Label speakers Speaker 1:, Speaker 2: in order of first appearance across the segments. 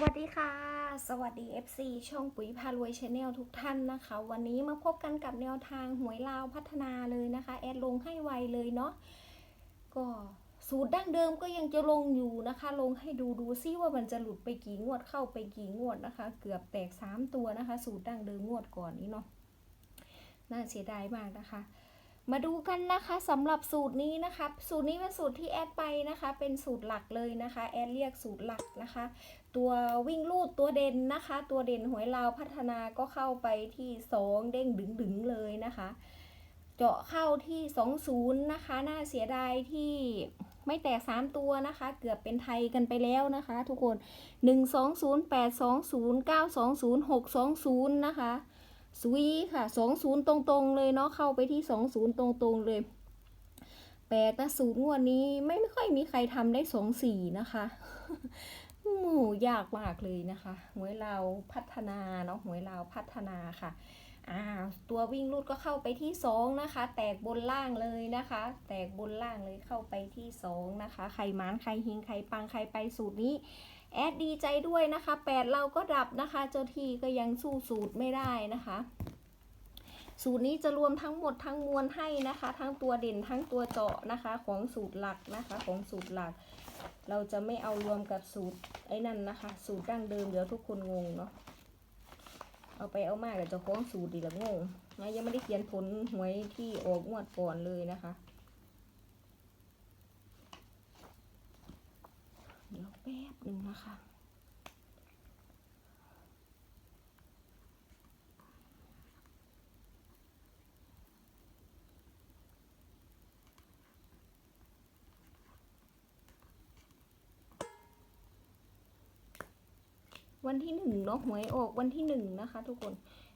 Speaker 1: วัสดีค่ะ สวัสดี FC ช่องปุ๋ยพารวยชาแนลทุกท่านนะคะ วันนี้มาพบกันกับแนวทางหวยลาวพัฒนาเลยนะคะ แอดลงให้ไวเลยเนาะก็สูตรดั้งเดิมก็ยังจะลงอยู่นะคะ ลงให้ดูดูซิว่ามันจะหลุดไปกี่งวดเข้าไปกี่งวดนะคะ เกือบแตก 3 ตัวนะคะ สูตรดั้งเดิมงวดก่อนนี้เนาะน่าเสียดายมากนะคะ มาดูกันนะคะสำหรับสูตรนี้นะคะ สูตรนี้เป็นสูตรที่แอดไปนะคะ เป็นสูตรหลักเลยนะคะ แอดเรียกสูตรหลักนะคะ ตัววิ่งลูดตัวเด่นนะคะ ตัวเด่นหวยลาวพัฒนาก็เข้าไปที่สองเด้งดึงดึงเลยนะคะ เจาะเข้าที่สองศูนย์นะคะ น่าเสียดายที่ไม่แตกสามตัวนะคะ เกือบเป็นไทยกันไปแล้วนะคะ ทุกคนหนึ่งสองศูนย์แปดสองศูนย์เก้าสองศูนย์หกสองศูนย์นะคะ สวีค่ะสองศูนย์ตรงๆเลยเนาะเข้าไปที่สองศูนย์ตรงๆเลยแปดนะสูตรงวดนี้ไม่ไม่ค่อยมีใครทำได้สองสี่นะคะหมูยากมากเลยนะคะหวยเราพัฒนาเนาะหวยเราพัฒนาค่ะอ่าตัววิ่งรูดก็เข้าไปที่สองนะคะ แตกบนล่างเลยนะคะ แตกบนล่างเลยเข้าไปที่สองนะคะ ใครมานใครหิงใครปังใครไปสูตรนี้ แอดดีใจด้วยนะคะแปดเราก็ดับนะคะ เจ้าที่ก็ยังสู้สูตรไม่ได้นะคะ สูตรนี้จะรวมทั้งหมดทั้งมวลให้นะคะ ทั้งตัวเด่นทั้งตัวเจาะนะคะ ของสูตรหลักนะคะของสูตรหลัก เราจะไม่เอารวมกับสูตรไอ้นั่นนะคะ สูตรดั้งเดิมเดี๋ยวทุกคนงงเนาะเอาไปเอามากกับเจ้าของสูตรดีละงงนะยังไม่ได้เขียนผลหวยที่ออกงวดก่อนเลยนะคะ เดี๋ยวแป๊บหนึ่งนะคะวันที่หนึ่งเนาะหวยออกวันที่หนึ่งนะคะ ทุกคน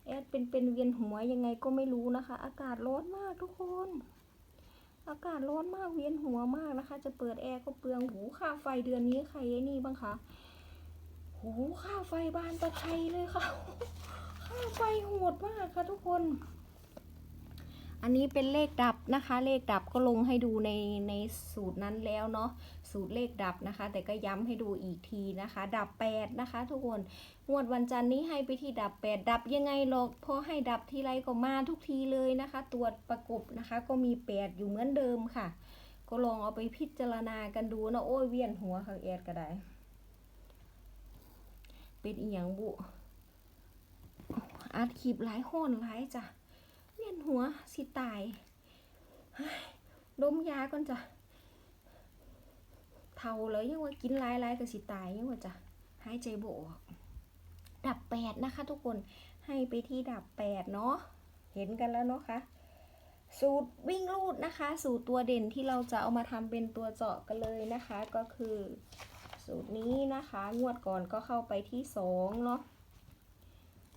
Speaker 1: แอดเป็นเป็นเวียนหัวยังไงก็ไม่รู้นะคะ อากาศร้อนมากทุกคน อากาศร้อนมากเวียนหัวมากนะคะ จะเปิดแอร์ก็เปลืองหูค่าไฟเดือนนี้ใครไอ้นี่บ้างคะหูค่าไฟบานตะไครเลยค่ะ ค่าไฟโหดมากค่ะทุกคน อันนี้เป็นเลขดับนะคะ เลขดับก็ลงให้ดูในในสูตรนั้นแล้วเนาะสูตรเลขดับนะคะ แต่ก็ย้ำให้ดูอีกทีนะคะ ดับแปดนะคะ ทุกคนงวดวันจันทร์นี้ให้ไปที่ดับแปดดับยังไงหรอกพอให้ดับทีไรก็มาทุกทีเลยนะคะตรวจประกบนะคะก็มีแปดอยู่เหมือนเดิมค่ะ ก็ลองเอาไปพิจารณากันดูนะโอ้ยเวียนหัวค่ะแอดก็ได้ เป็นอีหยังบุอัดคลิปหลายห้นหลายจ้ะ สิตายดมยาก่อนจ้ะเท่าเลยยังว่ากินหลายๆก็สิตายยังว่าจะหายใจบ่ออกดับแปดนะคะ ทุกคนให้ไปที่ดับแปดเนาะเห็นกันแล้วเนาะคะสูตรวิ่งรูดนะคะ สูตรตัวเด่นที่เราจะเอามาทำเป็นตัวเจาะกันเลยนะคะ ก็คือสูตรนี้นะคะ งวดก่อนก็เข้าไปที่สองเนาะ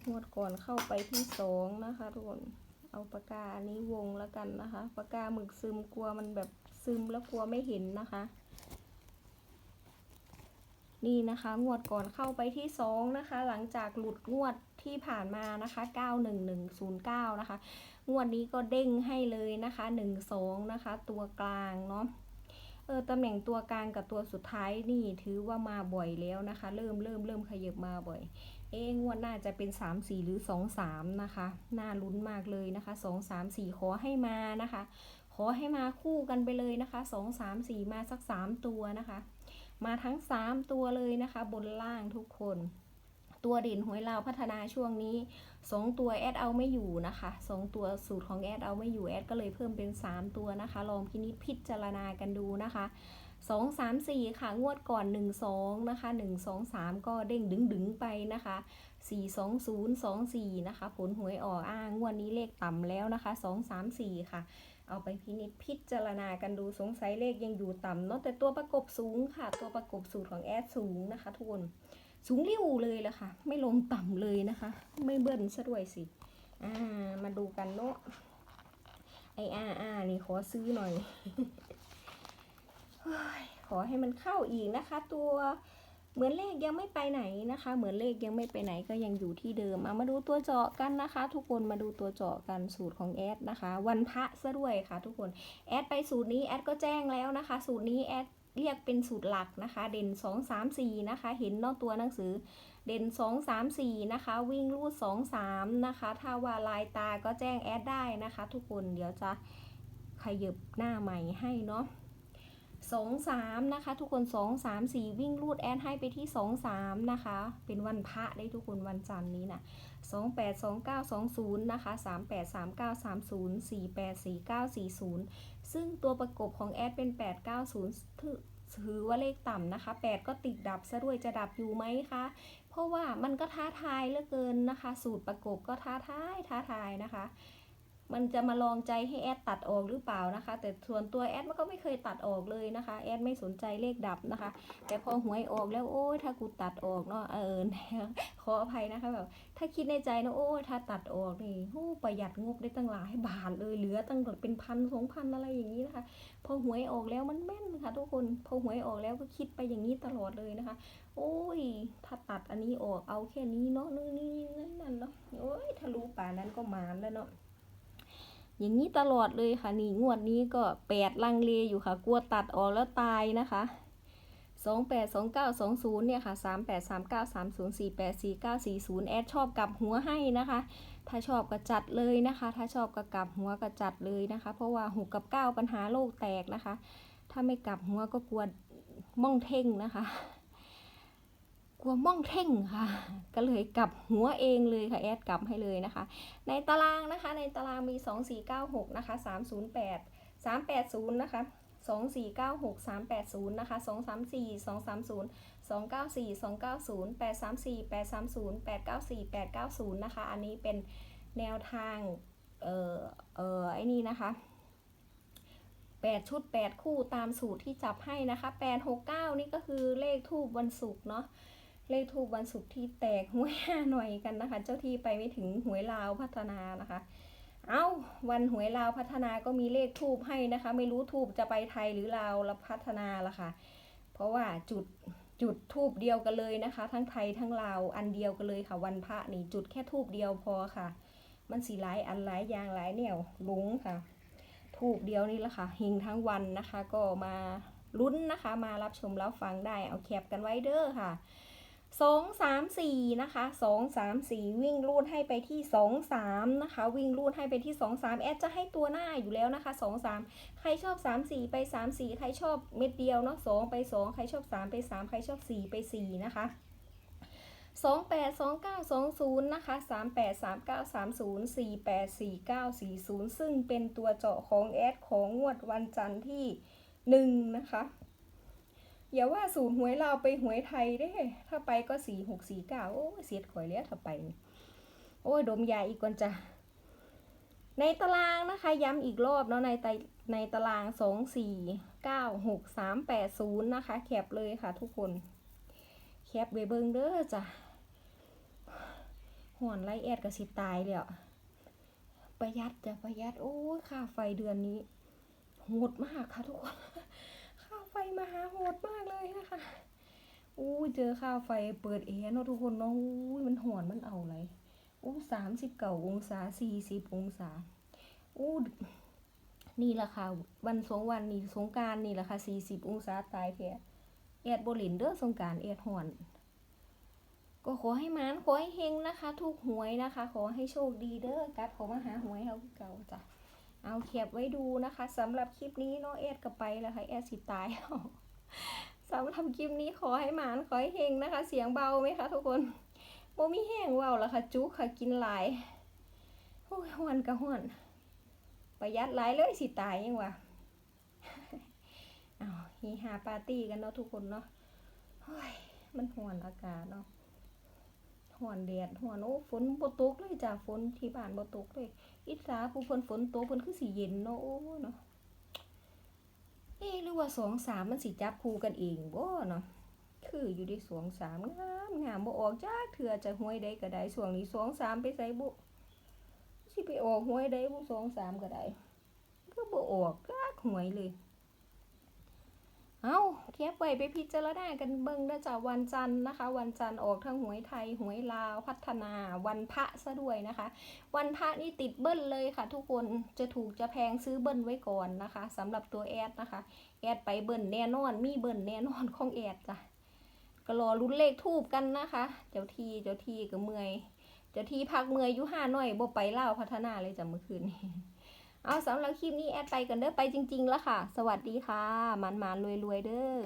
Speaker 1: งวดก่อนเข้าไปที่สองนะคะทุกคน เอาปากกาอันนี้วงแล้วกันนะคะ ปากกาหมึกซึมกลัวมันแบบซึมแล้วกลัวไม่เห็นนะคะ นี่นะคะงวดก่อนเข้าไปที่สองนะคะ หลังจากหลุดงวดที่ผ่านมานะคะ 91109 นะคะ งวดนี้ก็เด้งให้เลยนะคะ 12 นะคะ ตัวกลางเนาะเออตำแหน่งตัวกลางกับตัวสุดท้ายนี่ถือว่ามาบ่อยแล้วนะคะ เริ่มเริ่มเริ่มขยับมาบ่อย เอ๊งวดหน้าจะเป็น 3 4 หรือ 2 3 นะคะ น่าลุ้นมากเลยนะคะ 2 3 4 ขอให้มานะคะ ขอให้มาคู่กันไปเลยนะคะ 2 3 4 มาสัก 3 ตัวนะคะ มาทั้ง 3 ตัวเลยนะคะ บนล่างทุกคน ตัวเด่นหวยลาวพัฒนาช่วงนี้ 2 ตัวแอดเอาไม่อยู่นะคะ 2 ตัวสูตรของแอดเอาไม่อยู่แอดก็เลยเพิ่มเป็น 3 ตัวนะคะ ลองพินิจพิจารณากันดูนะคะ 2 3 4 ค่ะ งวดก่อน 1 2 นะคะ 1 2 3 ก็เด้งดึงดึงไปนะคะ 4 2 0 2 4 นะคะ ผลหวยออกอ้างงวดนี้เลขต่ำแล้วนะคะ 2 3 4 ค่ะ เอาไปพินิจพิจารณากันดูสงสัยเลขยังอยู่ต่ำเนาะแต่ตัวประกบสูงค่ะ ตัวประกบสูตรของแอดสูงนะคะทุกคนสูงริ้วเลยละค่ะ ไม่ลงต่ำเลยนะคะ ไม่เบิ้ลซะด้วยสิอ่ามาดูกันเนาะไออาอานี่ขอซื้อหน่อย ขอให้มันเข้าอีกนะคะ ตัวเหมือนเลขยังไม่ไปไหนนะคะ เหมือนเลขยังไม่ไปไหนก็ยังอยู่ที่เดิมเอามาดูตัวเจาะกันนะคะ ทุกคนมาดูตัวเจาะกันสูตรของแอดนะคะ วันพระซะด้วยค่ะ ทุกคนแอดไปสูตรนี้แอดก็แจ้งแล้วนะคะ สูตรนี้แอดเรียกเป็นสูตรหลักนะคะ เด่น 2 3 4 นะคะ เห็นนอกตัวหนังสือ เด่น 2 3 4 นะคะ วิ่งรูด 2 3 นะคะ ถ้าว่าลายตาก็แจ้งแอดได้นะคะ ทุกคนเดี๋ยวจะขยับหน้าใหม่ให้เนาะ สองสามนะคะ ทุกคนสองสามสี่วิ่งรูดแอดให้ไปที่สองสามนะคะ เป็นวันพระได้ทุกคนวันจันทร์นี้นะสองแปดสองเก้าสองศูนย์นะคะสามแปดสามเก้าสามศูนย์สี่แปดสี่เก้าสี่ศูนย์ซึ่งตัวประกบของแอดเป็นแปดเก้าศูนย์ถือว่าเลขต่ำนะคะแปดก็ติดดับซะด้วยจะดับอยู่ไหมคะ เพราะว่ามันก็ท้าทายเหลือเกินนะคะ สูตรประกบก็ท้าทายท้าทายนะคะ มันจะมาลองใจให้แอดตัดออกหรือเปล่านะคะ แต่ส่วนตัวแอดมันก็ไม่เคยตัดออกเลยนะคะ แอดไม่สนใจเลขดับนะคะ แต่พอหวยออกแล้วโอ้ยถ้ากูตัดออกเนาะเออขออภัยนะคะแบบถ้าคิดในใจนะโอ้ยถ้าตัดออกนี่โอ้ประหยัดงบได้ตั้งหลายบาทเลยเหลือตั้งเป็นพันสองพันอะไรอย่างนี้นะคะ พอหวยออกแล้วมันแม่นค่ะทุกคนพอหวยออกแล้วก็คิดไปอย่างนี้ตลอดเลยนะคะ โอ้ย ถ้าตัดอันนี้ออกเอาแค่นี้เนาะนี่นี่นั่นนั่นเนาะโอ้ยถ้ารู้ป่านั้นก็มานแล้วเนาะ อย่างนี้ตลอดเลยค่ะนี่งวดนี้ก็แปดลังเลอยู่ค่ะ กลัวตัดออกแล้วตายนะคะสองแปดสองเก้าสองศูนย์เนี่ยค่ะสามแปดสามเก้าสามศูนย์สี่แปดสี่เก้าสี่ศูนย์แอดชอบกลับหัวให้นะคะ ถ้าชอบก็จัดเลยนะคะ ถ้าชอบก็กลับหัวก็จัดเลยนะคะ เพราะว่าหกกับเก้าปัญหาโลกแตกนะคะ ถ้าไม่กลับหัวก็กลัวม่องเท่งนะคะ กลัวม่องเท่งค่ะ ก็เลยกลับหัวเองเลยค่ะแอดกลับให้เลยนะคะ ในตารางนะคะ ในตารางมี 2496 นะคะ 308 380 นะคะ 2496 380 นะคะ 234 230 294 290 834 830 894 890 นะคะ อันนี้เป็นแนวทาง เอ่อ เอ่อ ไอ้นี่นะคะ8 ชุด 8 คู่ตามสูตรที่จับให้นะคะ 869 นี่ก็คือเลขทูบวันศุกร์เนาะ เลขทูบวันศุกร์ที่แตกหวยห้าหน่อยกันนะคะ เจ้าที่ไปไม่ถึงหวยลาวพัฒนานะคะ เอาวันหวยลาวพัฒนาก็มีเลขทูบให้นะคะ ไม่รู้ทูบจะไปไทยหรือลาวละพัฒนาละค่ะ เพราะว่าจุดจุดทูบเดียวกันเลยนะคะ ทั้งไทยทั้งลาวอันเดียวกันเลยค่ะ วันพระนี่จุดแค่ทูบเดียวพอค่ะ มันสีหลายอันหลายยางหลายแนวลุงค่ะ ทูบเดียวนี่ละค่ะเฮงทั้งวันนะคะ ก็มาลุ้นนะคะ มารับชมรับฟังได้เอาแคปกันไว้เด้อค่ะ สองสามสี่นะคะสองสามสี่วิ่งรูดให้ไปที่สองสามนะคะ วิ่งรูดให้ไปที่สองสามแอดจะให้ตัวหน้าอยู่แล้วนะคะสองสามใครชอบสามสี่ไปสามสี่ใครชอบเม็ดเดียวเนาะสองไปสองใครชอบสามไปสามใครชอบสี่ไปสี่นะคะสองแปดสองเก้าสองศูนย์นะคะสามแปดสามเก้าสามศูนย์สี่แปดสี่เก้าสี่ศูนย์ซึ่งเป็นตัวเจาะของแอดของงวดวันจันทร์ที่หนึ่งนะคะ อย่าว่าสูตรหวยเราไปหวยไทยได้ ถ้าไปก็สี่หกสี่เก้าโอ้เสียดข่อยแล้วถ้าไป โอ้ดมยาอีกก่อนจ้ะในตารางนะคะย้ำอีกรอบเนาะในตในตารางสองสี่เก้าหกสามแปดศูนย์นะคะ แคปเลยค่ะทุกคน แคปเบเบิงเด้อจ้ะหอนไล่แอดกับสิตายเลยอะประหยัดจ้ะประหยัด โอ้ค่าไฟเดือนนี้โหดมากค่ะทุกคน มาหาโหดมากเลยนะคะอู้เจอค่าไฟเปิดแอร์เนาะทุกคนเนาะอู้มันหอนมันเอาอะไรอู้สามสิบเก้าองศาสี่สิบองศาอู้นี่แหละค่ะ วันสงวันนี่สงการนี่แหละค่ะสี่สิบองศาตายแท้แอดโบลินเด้อสงการแอดหอน ก็ขอให้มานขอให้เฮงนะคะถูกหวยนะคะ ขอให้โชคดีเด้อกัดขอมาหาหวยเขาเก่าจ้ะ เอาแคปไว้ดูนะคะสำหรับคลิปนี้เนาะแอดก็ไปแล้วค่ะแอดสิตายสำหรับคลิปนี้ขอให้หมานขอให้เฮงนะคะ เสียงเบาไหมคะทุกคนโมมีแห้งเบาวแล้วค่ะจุค่ะกินหลายโอ้ยหวนกะหวนประหยัดหลายเลยสิตายยังวะเอาฮีฮาปาร์ตี้กันเนาะทุกคนเนาะมันหวนอากาศเนาะ หวนแดดหวนโอ้ฝนบ่ตกเลยจ้ะฝนที่บ้านบ่ตกเลยอิสาผู้เพิ่นฝนตกเพิ่นคือสิเย็นเนาะโอ้เนาะเอ๊หรือว่าสองสามมันสิจับคู่กันเองบ่เนาะคืออยู่ในสองสามงามงามบ่ออกจ้าเถื่อจะห้วยใดก็ได้ช่วงนี้สองสามไปใส่บุสิไปออกห้วยใดบุสองสามก็ได้ก็บ่ออกจ้าห้วยเลย เอาเทียบไว้ไปพิจารณากันเบิ่งนะจ๊ะวันจันทร์นะคะ วันจันทร์ออกทั้งหวยไทยหวยลาวพัฒนาวันพระซะด้วยนะคะ วันพระนี่ติดเบิ้ลเลยค่ะ ทุกคนจะถูกจะแพงซื้อเบิ้ลไว้ก่อนนะคะสำหรับตัวแอดนะคะ แอดไปเบิ้ลแน่นอนมีเบิ้ลแน่นอนของแอดจ้ะก็รอลุ้นเลขทูบกันนะคะ เจ้าทีเจ้าทีก็เมื่อย เจ้าทีพักเมื่อยอยู่ห้าหน่อยบ่ไปเล่าพัฒนาเลยจ้ะเมื่อคืนนี้ เอาสำหรับคลิปนี้แอดไปกันเด้อไปจริงๆแล้วค่ะ สวัสดีค่ะมันๆรวยๆเด้อ